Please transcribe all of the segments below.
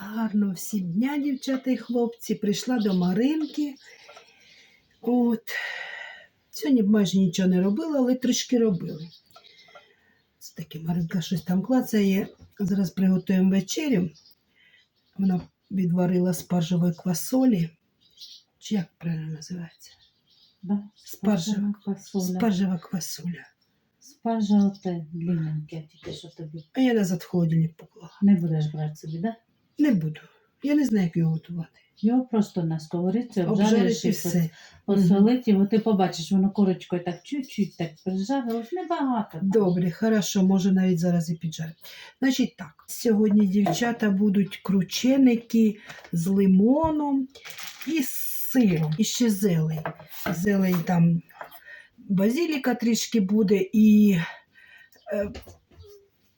Гарно всім дня, дівчата і хлопці. Прийшла до Маринки. От. Сьогодні майже нічого не робила, але трішки робили. Це таке Маринка щось там клацає. Зараз приготуємо вечерю. Вона відварила спаржевої квасолі. Чи як правильно називається? Да? Спаржева, квасоля. спаржева квасоля. Спаржа оте длинненьке, тільки що тобі. А я назад в холодильник поклала. Не будеш брати собі, да? Не буду. Я не знаю, як його готувати. Його просто на сковорідці обжариш і все. посолить його. Ти побачиш, воно корочкою так чуть-чуть так прижарилось, небагато. там. Добре, хорошо, може навіть зараз і піджарю. Значить так, сьогодні дівчата будуть крученики з лимоном і з сиром, і ще зелень. Зелень там базіліка трішки буде і е,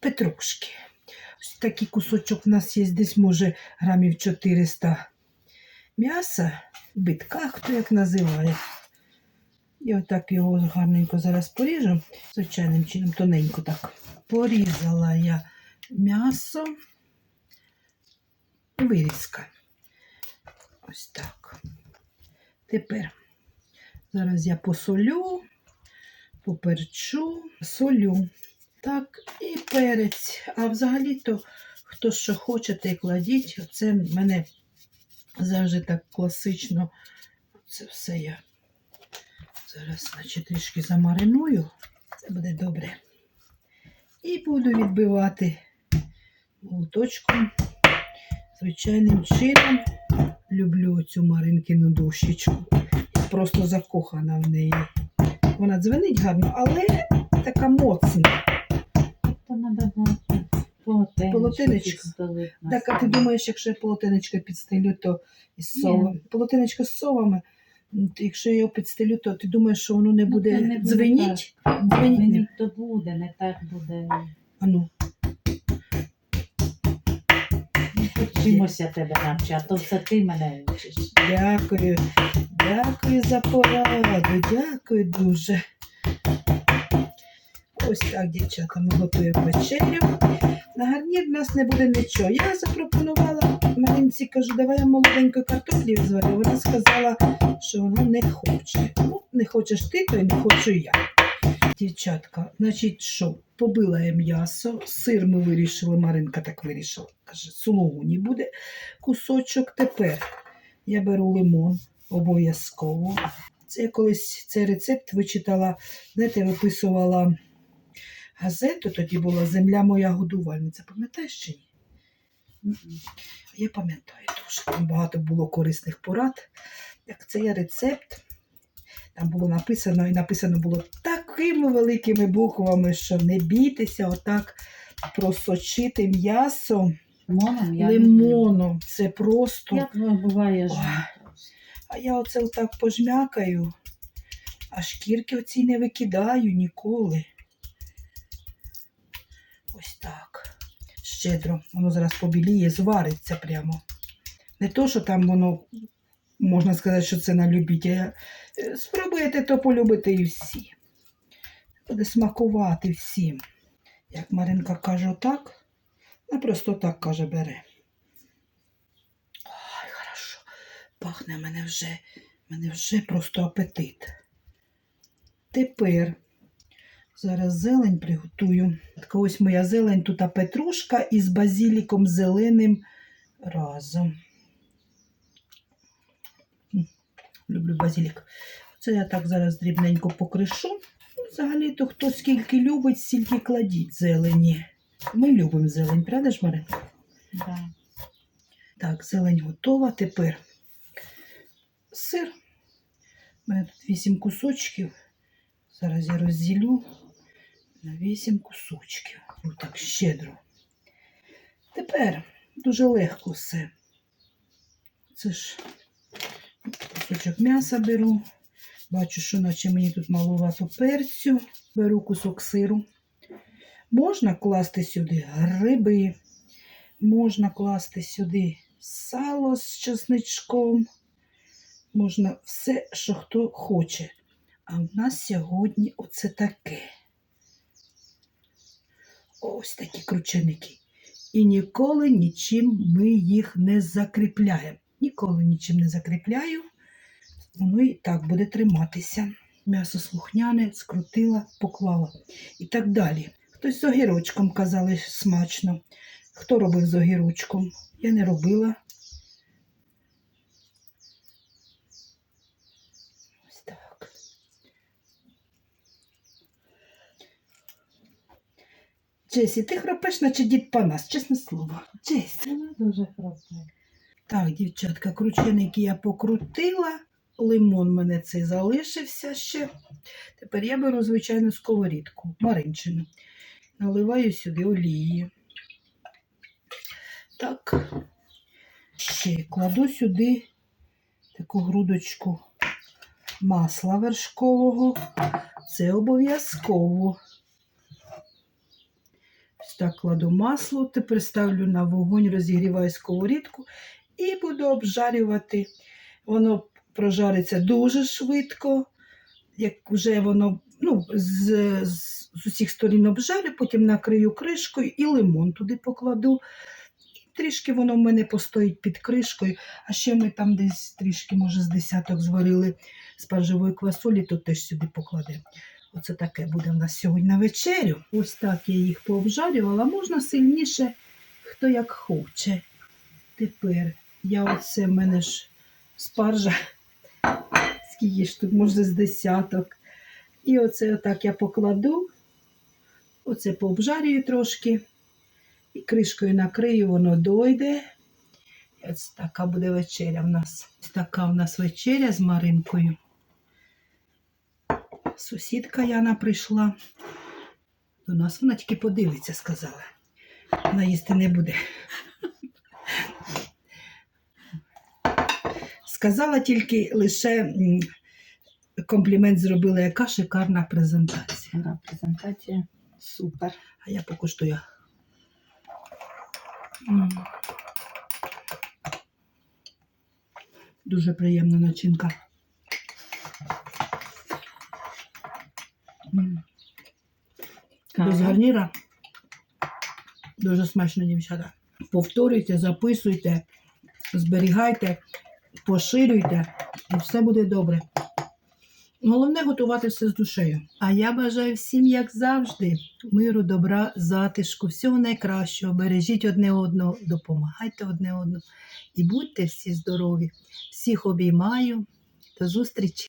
петрушки. Такий кусочок у нас є десь, може, грамів 400 м'яса, битка, хто як називає. І отак його гарненько зараз поріжу. Звичайним чином, тоненько так. Порізала я м'ясо. Вирізка. Ось так. Тепер зараз я посолю, поперчу, солю. Так, і перець. А взагалі-то, хто що хоче, те й кладіть. Оце в мене завжди так класично. Це все я Зараз, значить, трішки замариную. Це буде добре. І буду відбивати молоточком. Звичайним чином люблю цю маринкину дощечку. Просто закохана в неї. Вона дзвенить гарно, але така моцна. Полотенечко. Полотенечко. Так, а ти думаєш, якщо я полотенечко підстелю, то із совами. Полотенечко з совами, якщо я його підстелю, то ти думаєш, що воно не Ну, буде буде дзвеніть? Дзвеніть то буде, не так буде. Ану. Чимось я тебе навчу, а то все ти мене вчиш. Дякую, дякую за пораду, дякую дуже. Ось так, дівчата, ми готуємо вечерю. На гарнір в нас не буде нічого. Я запропонувала Маринці, кажу, давай я молоденької картоплі зварю. Вона сказала, що вона не хоче. Ну, не хочеш ти, то й не хочу я. Дівчатка, значить, що, побила я м'ясо, сир ми вирішили, Маринка так вирішила. Каже, сулугуні буде кусочок. Тепер я беру лимон обов'язково. Це я колись цей рецепт вичитала, знаєте, виписувала газету, тоді була Земля моя годувальниця. Пам'ятаєш чи ні? Я пам'ятаю дуже. Там багато було корисних порад. Як це є рецепт. Там було написано, і написано було такими великими буквами, що не бійтеся, отак просочити м'ясо Лимоном я лимоном. Це просто. Як буває Ой. А я оце отак пожмякаю, а шкірки оці не викидаю ніколи. Ось так. Щедро. Воно зараз побіліє, звариться прямо. Не то, що там воно, можна сказати, що це на любителя. Е, Спробуєте, то полюбите і всі. Буде смакувати всім. Як Маринка каже так, вона просто так каже, бере. Ой, хорошо. Пахне мене вже, мене вже просто апетит. Тепер зараз зелень приготую. Так ось моя зелень, тут петрушка із базіліком зеленим разом. Люблю базілік. Це я так зараз дрібненько покришу. Ну, Взагалі-то хто скільки любить, стільки кладіть зелені. Ми любимо зелень, правда ж, Маринка? Да. Так, зелень готова. Тепер сир. У мене тут 8 кусочків. Зараз я розділю на 8 кусочків. Ну так, щедро. Тепер дуже легко все. Це ж кусочок м'яса беру. Бачу, що наче мені тут маловато перцю. Беру кусок сиру. Можна класти сюди гриби, можна класти сюди сало з чесничком. Можна все, що хто хоче. А в нас сьогодні оце таке. Ось такі крученики. І ніколи нічим ми їх не закріпляємо. Ніколи нічим не закріпляю. Воно і так буде триматися. М'ясо слухняне, скрутила, поклала. І так далі. Хтось з огірочком казали смачно. Хто робив з огірочком? Я не робила. Джесі, ти хропеш, наче дід Панас, чесне слово. Джесі. Вона дуже хропе. Так, дівчатка, крученики я покрутила. Лимон мене цей залишився ще. Тепер я беру звичайну сковорідку, маринчину. Наливаю сюди олії. Так. Ще кладу сюди таку грудочку масла вершкового. Це обов'язково. Так кладу масло, тепер ставлю на вогонь, розігріваю сковорідку і буду обжарювати. Воно прожариться дуже швидко. Як вже воно ну, з, з, усіх сторін обжарю, потім накрию кришкою і лимон туди покладу. Трішки воно в мене постоїть під кришкою. А ще ми там десь трішки, може, з десяток зварили спаржевої квасолі, то теж сюди покладемо. Оце таке буде в нас сьогодні на вечерю. Ось так я їх пообжарювала. Можна сильніше, хто як хоче. Тепер я оце в мене ж спаржа. Скільки ж тут, може, з десяток. І оце отак я покладу. Оце пообжарюю трошки. І кришкою накрию, воно дойде. І ось така буде вечеря в нас. Ось така в нас вечеря з Маринкою. Сусідка Яна прийшла. До нас вона тільки подивиться, сказала. Вона їсти не буде. Сказала тільки лише комплімент зробила, яка шикарна презентація. Да, презентація супер. А я покуштую. Дуже приємна начинка. Без гарніра. Дуже смачно, дівчата. Повторюйте, записуйте, зберігайте, поширюйте, і все буде добре. Головне готувати все з душею. А я бажаю всім, як завжди, миру, добра, затишку, всього найкращого. Бережіть одне одного, допомагайте одне одному і будьте всі здорові. Всіх обіймаю. До зустрічі!